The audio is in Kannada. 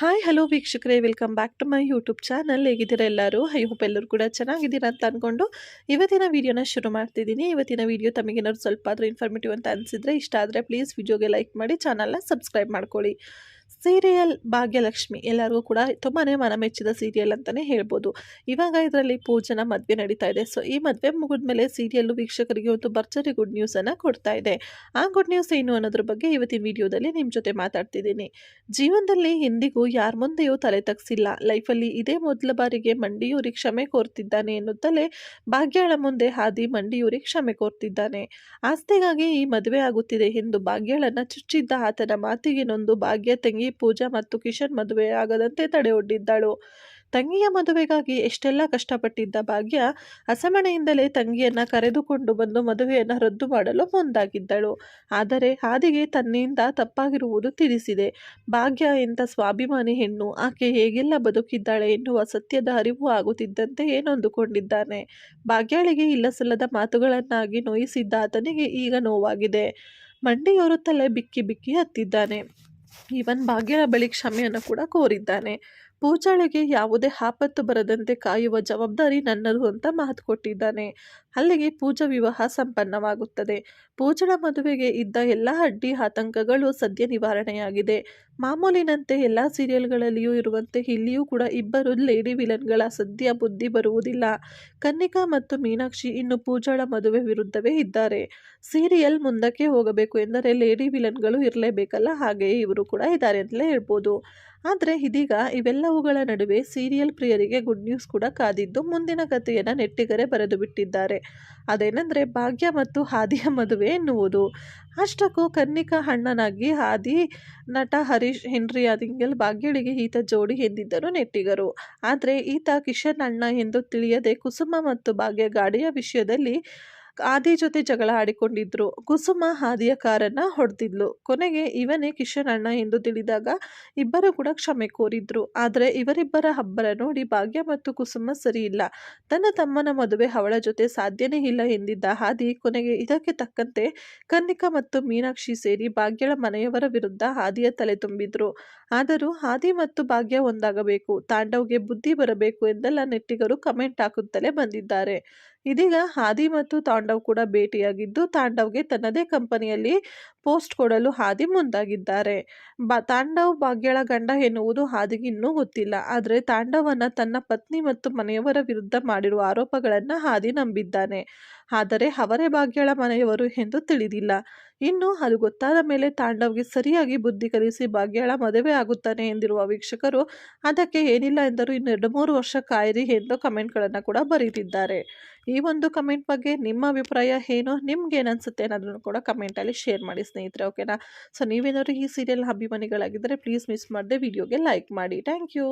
ಹಾಯ್ ಹಲೋ ವೀಕ್ಷಕರೇ. Welcome back to my YouTube channel ಹೇಗಿದ್ದೀರಾ ಎಲ್ಲರೂ? ಐ ಹೋಪ್ ಎಲ್ಲರೂ ಕೂಡ ಚೆನ್ನಾಗಿದ್ದೀರಾ ಅಂತ ಅಂದ್ಕೊಂಡು ಇವತ್ತಿನ ವೀಡಿಯೋನ ಶುರು ಮಾಡ್ತಿದ್ದೀನಿ. ಇವತ್ತಿನ ವೀಡಿಯೋ ತಮಗೇನಾದ್ರು ಸ್ವಲ್ಪ ಆದರೂ ಇನ್ಫಾರ್ಮೇಟಿವ್ ಅಂತ ಅನಿಸಿದ್ರೆ ಇಷ್ಟ ಆದರೆ ಪ್ಲೀಸ್ ವಿಡಿಯೋಗೆ ಲೈಕ್ ಮಾಡಿ ಚಾನಲ್ನ ಸಬ್ಸ್ಕ್ರೈಬ್ ಮಾಡ್ಕೊಳ್ಳಿ. ಸೀರಿಯಲ್ ಭಾಗ್ಯಲಕ್ಷ್ಮಿ ಎಲ್ಲರಿಗೂ ಕೂಡ ತುಂಬಾ ಮನಮೆಚ್ಚಿದ ಸೀರಿಯಲ್ ಅಂತಲೇ ಹೇಳ್ಬೋದು. ಇವಾಗ ಇದರಲ್ಲಿ ಪೂಜನ ಮದುವೆ ನಡೀತಾ ಇದೆ. ಸೊ, ಈ ಮದುವೆ ಮುಗಿದ್ಮೇಲೆ ಸೀರಿಯಲ್ಲು ವೀಕ್ಷಕರಿಗೆ ಒಂದು ಭರ್ಜರಿ ಗುಡ್ ನ್ಯೂಸನ್ನು ಕೊಡ್ತಾ ಇದೆ. ಆ ಗುಡ್ ನ್ಯೂಸ್ ಏನು ಅನ್ನೋದ್ರ ಬಗ್ಗೆ ಇವತ್ತಿನ ವಿಡಿಯೋದಲ್ಲಿ ನಿಮ್ಮ ಜೊತೆ ಮಾತಾಡ್ತಿದ್ದೀನಿ. ಜೀವನದಲ್ಲಿ ಹಿಂದಿಗೂ ಯಾರ ಮುಂದೆಯೂ ತಲೆ ತಗ್ಸಿಲ್ಲ. ಲೈಫಲ್ಲಿ ಇದೇ ಮೊದಲ ಬಾರಿಗೆ ಮಂಡಿಯೂರಿ ಕ್ಷಮೆ ಕೋರ್ತಿದ್ದಾನೆ ಎನ್ನುತ್ತಲೇ ಭಾಗ್ಯಳ ಮುಂದೆ ಹಾದಿ ಮಂಡಿಯೂರಿ ಕ್ಷಮೆ ಕೋರ್ತಿದ್ದಾನೆ. ಆಸ್ತಿಗಾಗಿ ಈ ಮದುವೆ ಆಗುತ್ತಿದೆ ಎಂದು ಭಾಗ್ಯಳನ್ನ ಚುಚ್ಚಿದ್ದ ಆತನ ಮಾತಿಗೆ ನೊಂದು ಭಾಗ್ಯ ಪೂಜಾ ಮತ್ತು ಕಿಶನ್ ಮದುವೆ ಆಗದಂತೆ ತಡೆಯೊಡ್ಡಿದ್ದಳು ತಂಗಿಯ ಮದುವೆಗಾಗಿ ಎಷ್ಟೆಲ್ಲ ಕಷ್ಟಪಟ್ಟಿದ್ದ ಭಾಗ್ಯ ಅಸಮಣೆಯಿಂದಲೇ ತಂಗಿಯನ್ನ ಕರೆದುಕೊಂಡು ಬಂದು ಮದುವೆಯನ್ನು ರದ್ದು ಮಾಡಲು ಮುಂದಾಗಿದ್ದಳು. ಆದರೆ ಹಾದಿಗೆ ತನ್ನಿಂದ ತಪ್ಪಾಗಿರುವುದು ತಿಳಿಸಿದೆ. ಭಾಗ್ಯ ಎಂಥ ಸ್ವಾಭಿಮಾನಿ ಹೆಣ್ಣು, ಆಕೆ ಹೇಗೆಲ್ಲ ಬದುಕಿದ್ದಾಳೆ ಎನ್ನುವ ಸತ್ಯದ ಅರಿವು ಆಗುತ್ತಿದ್ದಂತೆ ಏನೊಂದುಕೊಂಡಿದ್ದಾನೆ ಭಾಗ್ಯಳಿಗೆ ಇಲ್ಲಸಲ್ಲದ ಮಾತುಗಳನ್ನಾಗಿ ನೋಯಿಸಿದ್ದ ಆತನಿಗೆ ಈಗ ನೋವಾಗಿದೆ. ಮಂಡಿಯೋರುತ್ತಲೇ ಬಿಕ್ಕಿ ಬಿಕ್ಕಿ ಹತ್ತಿದ್ದಾನೆ. ಈವನ್ ಭಾಗ್ಯಳ ಬಳಿ ಕ್ಷಮೆಯನ್ನು ಕೂಡ ಕೋರಿದ್ದಾನೆ. ಪೂಜಾಳಿಗೆ ಯಾವುದೇ ಆಪತ್ತು ಬರದಂತೆ ಕಾಯುವ ಜವಾಬ್ದಾರಿ ನನ್ನದು ಅಂತ ಮಾತು ಕೊಟ್ಟಿದ್ದಾನೆ. ಅಲ್ಲಿಗೆ ಪೂಜಾ ವಿವಾಹ ಸಂಪನ್ನವಾಗುತ್ತದೆ. ಪೂಜಳ ಮದುವೆಗೆ ಇದ್ದ ಎಲ್ಲ ಅಡ್ಡಿ ಆತಂಕಗಳು ಸದ್ಯ ನಿವಾರಣೆಯಾಗಿದೆ. ಮಾಮೂಲಿನಂತೆ ಎಲ್ಲ ಸೀರಿಯಲ್ಗಳಲ್ಲಿಯೂ ಇರುವಂತೆ ಇಲ್ಲಿಯೂ ಕೂಡ ಇಬ್ಬರು ಲೇಡಿ ವಿಲನ್ಗಳ ಸದ್ಯ ಬುದ್ಧಿ ಬರುವುದಿಲ್ಲ. ಕನ್ನಿಕಾ ಮತ್ತು ಮೀನಾಕ್ಷಿ ಇನ್ನು ಪೂಜಾಳ ಮದುವೆ ವಿರುದ್ಧವೇ ಇದ್ದಾರೆ. ಸೀರಿಯಲ್ ಮುಂದಕ್ಕೆ ಹೋಗಬೇಕು ಎಂದರೆ ಲೇಡಿ ವಿಲನ್ಗಳು ಇರಲೇಬೇಕಲ್ಲ, ಹಾಗೆಯೇ ಇವರು ಕೂಡ ಇದ್ದಾರೆ ಅಂತಲೇ ಹೇಳ್ಬೋದು. ಆದರೆ ಇದೀಗ ಇವೆಲ್ಲವುಗಳ ನಡುವೆ ಸೀರಿಯಲ್ ಪ್ರಿಯರಿಗೆ ಗುಡ್ ನ್ಯೂಸ್ ಕೂಡ ಕಾದಿದ್ದು ಮುಂದಿನ ಕಥೆಯನ್ನು ನೆಟ್ಟಿಗರೆ ಬರೆದು ಬಿಟ್ಟಿದ್ದಾರೆ. ಅದೇನೆಂದರೆ ಭಾಗ್ಯ ಮತ್ತು ಹಾದಿಯ ಮದುವೆ ಎನ್ನುವುದು. ಅಷ್ಟಕ್ಕೂ ಕನ್ನಿಕಾ ಅಣ್ಣನಾಗಿ ಹಾದಿ ನಟ ಹರೀಶ್ ಹೆನ್ರಿ ಆದಿಂಗಲ್ ಭಾಗ್ಯಳಿಗೆ ಈತ ಜೋಡಿ ಎಂದಿದ್ದರು ನೆಟ್ಟಿಗರು. ಆದರೆ ಈತ ಕಿಶನ್ ಅಣ್ಣ ಎಂದು ತಿಳಿಯದೆ ಕುಸುಮ ಮತ್ತು ಭಾಗ್ಯ ಗಾಡಿಯ ವಿಷಯದಲ್ಲಿ ಆದಿ ಜೊತೆ ಜಗಳ ಆಡಿಕೊಂಡಿದ್ರು. ಕುಸುಮ ಆದಿಯ ಕಾರನ್ನ ಹೊಡೆದಿದ್ಲು. ಕೊನೆಗೆ ಇವನೇ ಕಿಶನ್ ಅಣ್ಣ ಎಂದು ತಿಳಿದಾಗ ಇಬ್ಬರು ಕೂಡ ಕ್ಷಮೆ ಕೋರಿದ್ರು. ಆದರೆ ಇವರಿಬ್ಬರ ಹಬ್ಬರ ನೋಡಿ ಭಾಗ್ಯ ಮತ್ತು ಕುಸುಮ ಸರಿ ಇಲ್ಲ. ತನ್ನ ತಮ್ಮನ ಮದುವೆ ಅವಳ ಜೊತೆ ಸಾಧ್ಯನೇ ಇಲ್ಲ ಎಂದಿದ್ದ ಹಾದಿ ಕೊನೆಗೆ ಇದಕ್ಕೆ ತಕ್ಕಂತೆ ಕನ್ನಿಕಾ ಮತ್ತು ಮೀನಾಕ್ಷಿ ಸೇರಿ ಭಾಗ್ಯಳ ಮನೆಯವರ ವಿರುದ್ಧ ಹಾದಿಯ ತಲೆ ತುಂಬಿದ್ರು. ಆದರೂ ಹಾದಿ ಮತ್ತು ಭಾಗ್ಯ ಒಂದಾಗಬೇಕು. ತಾಂಡವ್ಗೆ ಬುದ್ಧಿ ಬರಬೇಕು ಎಂದೆಲ್ಲ ನೆಟ್ಟಿಗರು ಕಮೆಂಟ್ ಹಾಕುತ್ತಲೇ ಬಂದಿದ್ದಾರೆ. ಇದೀಗ ಹಾದಿ ಮತ್ತು ತಾಂಡವ್ ಕೂಡ ಭೇಟಿಯಾಗಿದ್ದು, ತಾಂಡವ್ಗೆ ತನ್ನದೇ ಕಂಪನಿಯಲ್ಲಿ ಪೋಸ್ಟ್ ಕೊಡಲು ಹಾದಿ ಮುಂದಾಗಿದ್ದಾರೆ. ಬ, ತಾಂಡವ್ ಭಾಗ್ಯಳ ಗಂಡ ಎನ್ನುವುದು ಹಾದಿಗೆ ಇನ್ನೂ ಗೊತ್ತಿಲ್ಲ. ಆದರೆ ತಾಂಡವನ ತನ್ನ ಪತ್ನಿ ಮತ್ತು ಮನೆಯವರ ವಿರುದ್ಧ ಮಾಡಿರುವ ಆರೋಪಗಳನ್ನು ಹಾದಿ ನಂಬಿದ್ದಾನೆ. ಆದರೆ ಅವರೇ ಭಾಗ್ಯಳ ಮನೆಯವರು ಎಂದು ತಿಳಿದಿಲ್ಲ. ಇನ್ನು ಅದು ಗೊತ್ತಾದ ಮೇಲೆ ತಾಂಡವ್ಗೆ ಸರಿಯಾಗಿ ಬುದ್ಧಿ ಕಲಿಸಿ ಭಾಗ್ಯಳ ಮದುವೆ ಆಗುತ್ತಾನೆ ಎಂದಿರುವ ವೀಕ್ಷಕರು, ಅದಕ್ಕೆ ಏನಿಲ್ಲ ಎಂದರೂ ಇನ್ನು ಎರಡು ಮೂರು ವರ್ಷ ಕಾಯಿರಿ ಎಂದು ಕಮೆಂಟ್ಗಳನ್ನು ಕೂಡ ಬರೀತಿದ್ದಾರೆ. ಈ ಒಂದು ಕಮೆಂಟ್ ಬಗ್ಗೆ ನಿಮ್ಮ ಅಭಿಪ್ರಾಯ ಏನು? ನಿಮ್ಗೆ ಏನನ್ಸುತ್ತೆ ಅನ್ನೋದನ್ನು ಕೂಡ ಕಮೆಂಟಲ್ಲಿ ಶೇರ್ ಮಾಡಿ ಸ್ನೇಹಿತರೆ, ಓಕೆನಾ? ಸೊ, ನೀವೇನಾದ್ರು ಈ ಸೀರಿಯಲ್ ಅಭಿಮಾನಿಗಳಾಗಿದ್ದರೆ ಪ್ಲೀಸ್ ಮಿಸ್ ಮಾಡದೆ ವಿಡಿಯೋಗೆ ಲೈಕ್ ಮಾಡಿ. Thank you